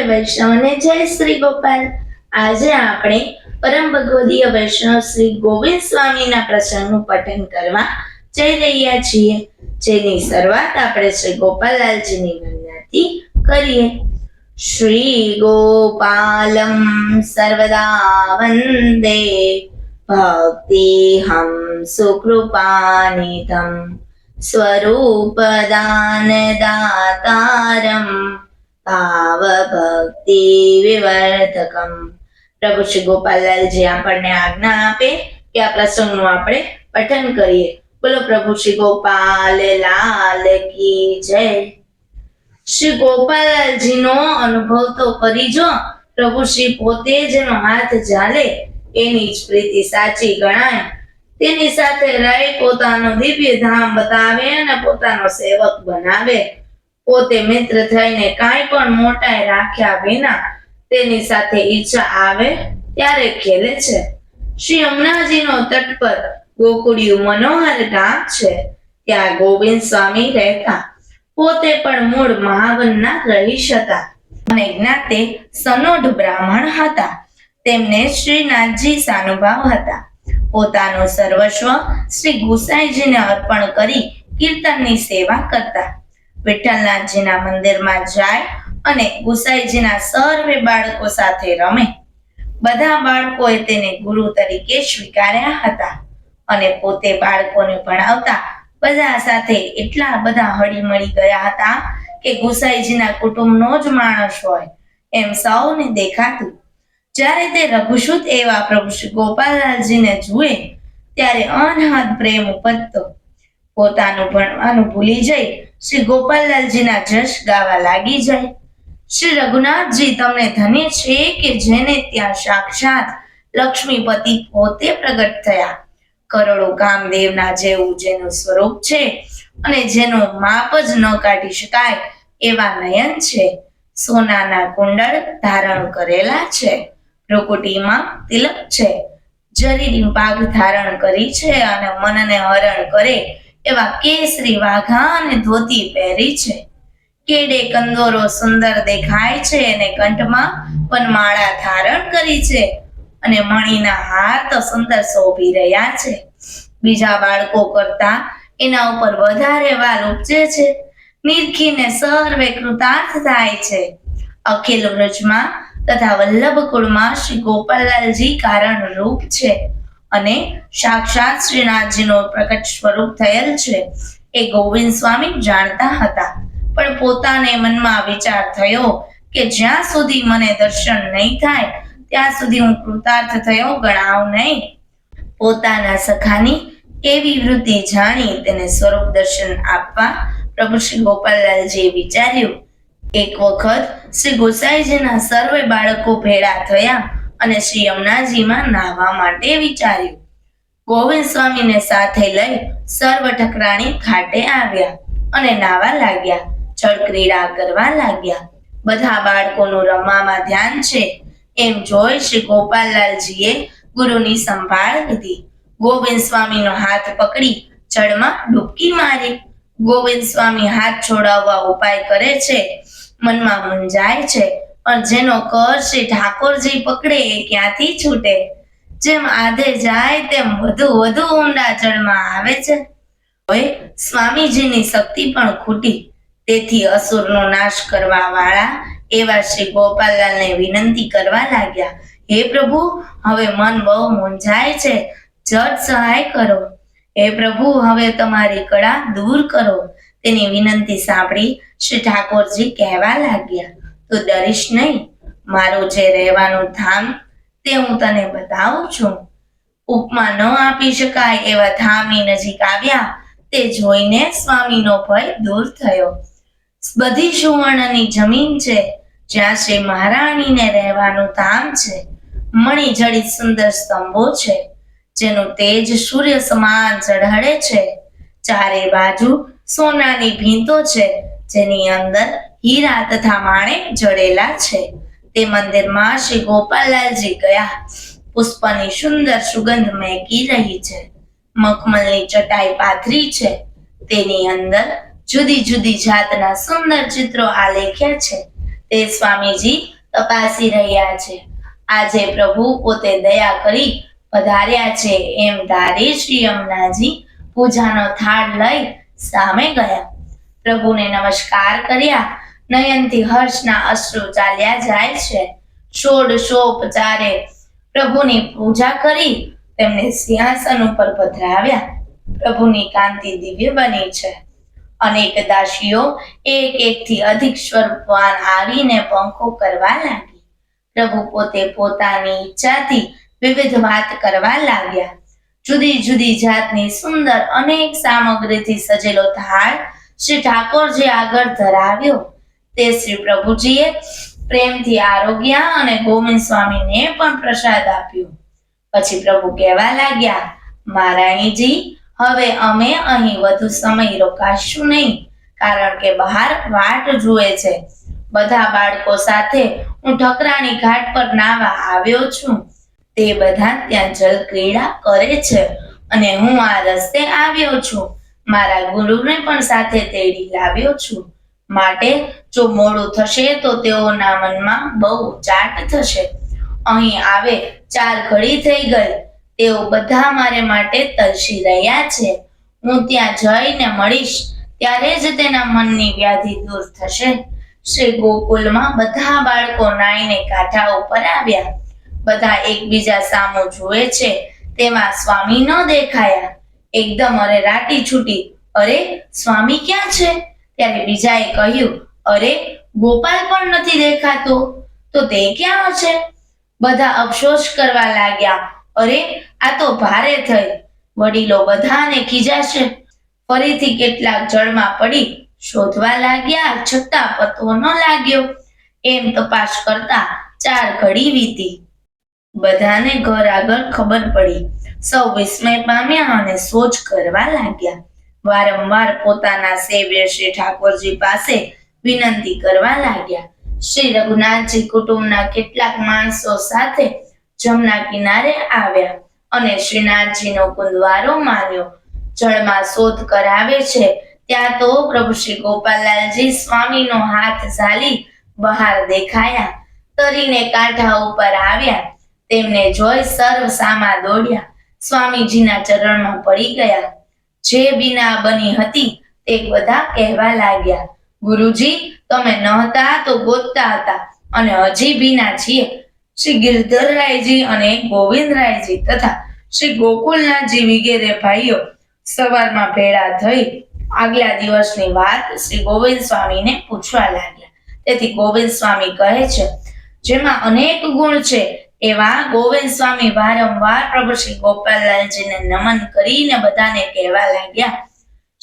સર્વે વૈષ્ણવને જય શ્રી ગોપાલ. આજે આપણે પરમ ભગવદીય વૈષ્ણવ શ્રી ગોવિંદ સ્વામીના પ્રસંગનું પઠન કરવા જઈ રહ્યા છીએ. જેની શરૂઆત આપણે શ્રી ગોપાલલાલજીની વંદનાથી કરીએ. શ્રી ગોપાલમ સર્વદા વંદે. ભક્તિહમ સુકૃપાનિધમ. સ્વરૂપદાનદાતારમ ભાવભક્તિ વિવર્ધકમ પ્રભુ શ્રી ગોપાલલાલજી આપણને આજ્ઞા આપે કે આ પ્રસંગનું આપણે પઠન કરીએ। બોલો પ્રભુ શ્રી ગોપાલ લાલ કી જય। શ્રી ગોપાલલાલજીનો અનુભવ તો કરીજો પ્રભુ શ્રી પોતે જેનો હાથ ઝાલે, એની જ પ્રીતિ સાચી ગણાય। તેની સાથે રહી પોતાનો દિવ્ય ધામ બતાવે અને પોતાનો સેવક બનાવે। પોતે મિત્ર થઈને કાંઈ પણ મોટાઈ રાખ્યા વિના તેની સાથે ઈચ્છા આવે ત્યારે ખેલે છે. શ્રી યમુનાજીનો તટ પર ગોકુળિયું મનોહર ગામ છે. ત્યાં ગોવિંદ સ્વામી રહેતા. પોતે પણ મૂળ મહાવનના રહીશ હતા. અને જ્ઞાતે સનોઢ બ્રાહ્મણ હતા. તેમને શ્રીનાથજી સાનુભાવ હતા. પોતાનું સર્વસ્વ શ્રી ગુસાઈજીને અર્પણ કરી કીર્તનની સેવા કરતા. વિઠ્ઠલનાથજીના મંદિરમાં જાય અને ગુસાઈજીના સર્વે બાળકો સાથે રમે. બધા બાળકોએ તેને ગુરુ તરીકે સ્વીકાર્યા હતા અને પોતે બાળકોને ભણાવતા બધા સાથે એટલા બધા હળીમળી ગયા હતા કે ગુસાઈજીના કુટુંબનો જ માણસ હોય એમ સૌને દેખાતું. જ્યારે તે રઘુસુત એવા પ્રભુ શ્રી ગોપાલલાલજીને જુએ, ત્યારે અનહદ પ્રેમ ઉપજતો. પોતાનું ભણવાનું ભૂલી જઈ શ્રી ગોપાલલાલજીના જશ ગાવા લાગી જાય. શ્રી રઘુનાથજી તમને ધન્ય છે કે જેને ત્યાં સાક્ષાત લક્ષ્મીપતિ પોતે પ્રગટ થયા. કરોડો કામદેવના જેવું જેનું સ્વરૂપ છે અને જેનો માપ જ ન કાઢી શકાય એવા નયન છે. સોનાના કુંડળ ધારણ કરેલા છે. ભ્રુકુટીમાં તિલક છે. જરીની પાગ ધારણ કરી છે અને મનને હરણ કરે એવા કેસરી વાઘા અને ધોતી પહેરી છે. કેડે કંદોરો સુંદર દેખાય છે અને કંઠમાં વનમાળા ધારણ કરી છે અને મણીના હાર તો સુંદર શોભી રહ્યા છે. બીજા બાળકો કરતા એના ઉપર વધારે વાલ ઉપજે છે. નિરખીને સર્વે કૃતાર્થ થાય છે. અખિલ વ્રજમાં તથા વલ્લભ કુળમાં શ્રી ગોપાલલાલજી કારણ રૂપ છે. અને સાક્ષાત શ્રીનાથજીનું પ્રકટ સ્વરૂપ થયેલ છે. એ ગોવિંદ સ્વામી જાણતા હતા. પણ પોતાને મનમાં વિચાર થયો કે જ્યાં સુધી મને દર્શન નહીં થાય, ત્યાં સુધી હું કૃતાર્થ થયો ગણાવ નહીં. પોતાના સખાની કેવી વૃત્તિ જાણી તેને સ્વરૂપ દર્શન આપવા પ્રભુ શ્રી ગોપાલલાલજીએ વિચાર્યું. એક વખત શ્રી ગોસાઈજીના સર્વે બાળકો ભેળા થયા. અને શ્રી યમુનાજીમાં નાહવા માટે વિચાર્યું. ગોવિંદ સ્વામીને સાથે લઈ સર્વ ઠકરાણી ઘાટે આવ્યા અને નાવા લાગ્યા, જળ ક્રીડા કરવા લાગ્યા. બધા બાળકોનું રમવામાં ધ્યાન છે. એમ જોઈ શ્રી ગોપાલલાલજીએ ગુરુની સંભાળ લીધી. ગોવિંદ સ્વામીનો હાથ પકડી જળમાં ડૂબકી મારી. ગોવિંદ સ્વામી હાથ છોડાવવા ઉપાય કરે છે. મનમાં મૂંઝાય છે. પણ જેનો કર શ્રી ઠાકોરજી પકડે એ ક્યાંથી છૂટે? જેમ આધે જાય તેમ વધુ વધુ ઊંડા જળમાં આવે છે. હવે સ્વામીજીની શક્તિ પણ ખૂટી. તેથી અસુરનો નાશ કરવા વાળા એવા શ્રી ગોપાલલાલને વિનંતી કરવા લાગ્યા. હે પ્રભુ, હવે મન બહુ મૂંઝાય છે. જટ સહાય કરો. હે પ્રભુ, હવે તમારી કળા દૂર કરો. તેની વિનંતી સાંભળી શ્રી ઠાકોરજી કહેવા લાગ્યા. તું ડરીશ નહીં. મારું જે રહેવાનું ધામ તે હું તને બતાવું છું. ઉપમા ન આપી શકાય એવા ધામની નજીક આવ્યા તે જોઈને સ્વામીનો ભય દૂર થયો. બધી સુવર્ણની જમીન છે, જ્યાં શ્રી મહારાણીને રહેવાનું ધામ છે, મણી જડિત સુંદર સ્તંભો છે, જેનું તેજ સૂર્ય સમાન ઝળહળે છે. ચારે બાજુ સોનાની ભીંતો છે, જેની અંદર હીરા તથા માણેક જડેલા છે. તે મંદિરમાં શ્રી ગોપાલલાલજી ગયા. પુષ્પની સુંદર સુગંધ મહેકી રહી છે. મખમલની ચટાઈ પાથરી છે. તેની અંદર જુદી જુદી જાતના સુંદર ચિત્રો આલેખ્યા છે. તે સ્વામીજી તપાસી રહ્યા છે. આજે પ્રભુ પોતે દયા કરી પધાર્યા છે એમ ધારી શ્રી અમનાજી પૂજાનો થાળ લઈ સામે ગયા. પ્રભુને નમસ્કાર કર્યા. નયનથી હર્ષના અશ્રુ ચાલ્યા જાય છે. ષોડશોપચારે પ્રભુની પૂજા કરી તેમને સિંહાસન ઉપર પધરાવ્યા. પ્રભુની કાંતિ દિવ્ય બની છે. અનેક દાસીઓ એક એકથી અધિક સ્વરૂપવાન આવીને પંખો કરવા લાગી. પ્રભુ પોતે પોતાની ઈચ્છાથી વિવિધ વાત કરવા લાગ્યા. જુદી જુદી જાતની સુંદર અનેક સામગ્રીથી સજેલો થાળ શ્રી ઠાકોરજી આગળ ધરાવ્યો. તે શ્રી પ્રભુજીએ પ્રેમથી આરોગ્યા અને ગોવિંદ સ્વામીને પણ પ્રસાદ આપ્યો. પછી પ્રભુ કહેવા લાગ્યા, મહારાણીજી, હવે અમે અહીં વધુ સમય રોકાશું નહીં, કારણ કે બહાર વાટ જુએ છે. બધા બાળકો સાથે હું ઠકરાણી ઘાટ પર નાવા આવ્યો છું. તે બધા ત્યાં જલ ક્રીડા કરે છે અને હું આ રસ્તે આવ્યો છું. મારા ગુરુને પણ સાથે તેડી લાવ્યો છું. માટે જો મોડું થશે તો તેઓના મનમાં બહુ ચાટ થશે. અહીં આવે ચાર ઘડી થઈ ગઈ. તેઓ બધા મારે માટે તરસી રહ્યા છે. હું ત્યાં જઈને મળીશ. ત્યારે જ તેના મનની વ્યાધિ દૂર થશે. શ્રી ગોકુલમાં બધા બાળકો નાઈને કાંઠા ઉપર આવ્યા. બધા એકબીજા સામો જુએ છે. તેમાં સ્વામી ન દેખાયા. એકદમ અરે રાટી છૂટી. અરે, સ્વામી ક્યાં છે? ત્યારે બીજાએ કહ્યું અરે, ગોપાલ પણ નથી દેખાતો. તો તે ક્યાં છે બધા અફસોસ કરવા લાગ્યા. અરે, આ તો ભારે થઈ. વડીલો બધાને ખીજાશે. ફરીથી કેટલાક જળમાં પડી શોધવા લાગ્યા. છતાં પતો ન લાગ્યો. એમ તપાસ કરતા ચાર ઘડી વીતી. બધાને ઘર આગળ ખબર પડી. સૌ વિસ્મય પામ્યા અને સોચ કરવા લાગ્યા. વારંવાર પોતાના સેવ્ય શ્રી ઠાકોરજી પાસે વિનંતી કરવા લાગ્યા. શ્રી રઘુનાથજી કુટુંબના કેટલાક માણસો સાથે જમના કિનારે આવ્યા અને શ્રીનાથજીનો કુંદવારો માન્યો. જળમાં શોધ કરાવે છે, ત્યાં તો પ્રભુ શ્રી ગોપાલલાલજી સ્વામીનો હાથ ઝાલી બહાર દેખાયા. તરીને કાંઠા ઉપર આવ્યા. તેમને જોઈ સર્વ સામા દોડ્યા. સ્વામીજીના ચરણમાં પડી ગયા. જે બીના બની હતી તે બધા કહેવા લાગ્યા. ગુરુજી, તમે નહોતા તો ગોતતા હતા. અને હજી બીના છીએ. શ્રી ગિરધરરાયજી અને ગોવિંદરાયજી તથા શ્રી ગોકુલનાથજી વિગેરે ભાઈઓ સવારમાં ભેળા થઈ આગલા દિવસની વાત શ્રી ગોવિંદ સ્વામીને પૂછવા લાગ્યા. તેથી ગોવિંદ સ્વામી કહે છે, જેમાં અનેક ગુણ છે, એવા ગોવિંદ સ્વામી વારંવાર પ્રભુ શ્રી ગોપાલલાલજીને નમન કરીને બધાને કહેવા લાગ્યા.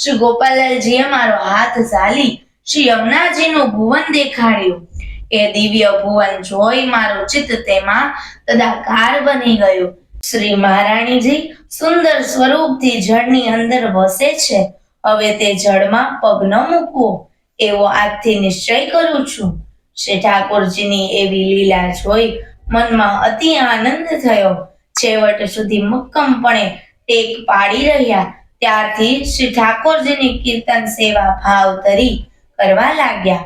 શ્રી ગોપાલલાલજીએ મારો હાથ ઝાલી શ્રી યમુનાજીનું ભુવન દેખાડ્યું. એ દિવ્ય ભુવન જોઈ મારું ચિત્ત તેમાં તદાકાર બની ગયું. શ્રી મહારાણીજી સુંદર સ્વરૂપથી જળની અંદર વસે છે. હવે તે જળમાં પગ ન મૂકવો, એવો આજથી નિશ્ચય કરું છું. શ્રી ઠાકોરજીની એવી લીલા જોઈ મનમાં અતિ આનંદ થયો. છેવટ સુધી મક્કમપણે ટેક પાડી રહ્યા. ત્યારથી શ્રી ઠાકોરજીની કીર્તન સેવા ભાવ ધરી કરવા લાગ્યા.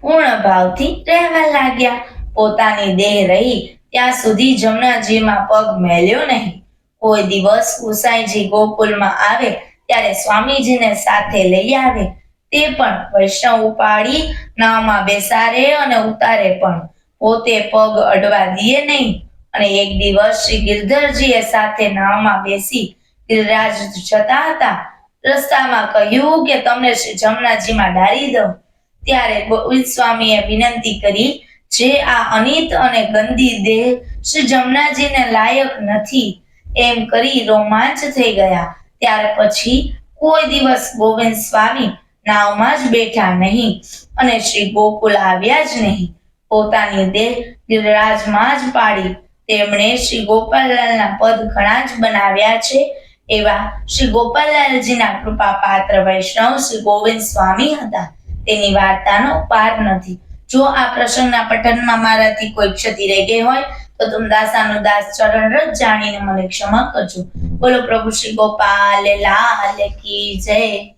પૂર્ણ ભાવથી રહેવા લાગ્યા. પોતાની દેહ રહી, ત્યાં સુધી જમનાજીમાં પગ મેલ્યો નહીં. કોઈ દિવસ ગુસાઈજી ગોકુલમાં આવે, ત્યારે સ્વામીજીને સાથે લઈ આવે. તે પણ વૈષ્ણવ ઉપાડી નાવમાં બેસારે અને ઉતારે પણ. પોતે પગ અડવા દે નહીં. અને એક દિવસ શ્રી ગિરધરજીએ સાથે નાવમાં બેસી ગિરિરાજ જતા હતા. રસ્તામાં કહ્યું કે તમને શ્રી જમનાજીમાં ડારી દો ત્યારે ગોવિંદ સ્વામીએ વિનંતી કરી, જે આ અનિત અને ગંદી દેહ શ્રી જમનાજીને લાયક નથી. એમ કરી રોમાંચ થઈ ગયા. ત્યાર પછી કોઈ દિવસ ગોવિંદ સ્વામી નાવમાં જ બેઠા નહીં અને શ્રી ગોકુલ આવ્યા જ નહીં. પોતાની દેહ ગિરિરાજમાં જ પાડી. તેમણે શ્રી ગોપાલલાલના પદ ઘણા જ બનાવ્યા છે. એવા શ્રી ગોપાલલાલજીના કૃપા પાત્ર વૈષ્ણવ શ્રી ગોવિંદ સ્વામી હતા. તેની વાર્તાનો પાર નથી. જો આ પ્રસંગના પઠનમાં મારાથી કોઈ ક્ષતિ રહી ગઈ હોય, તો તુમ દાસાનું દાસ ચરણ રજ જાણીને મને ક્ષમા કરજો. બોલો પ્રભુ શ્રી ગોપાલ લાલ કી જય.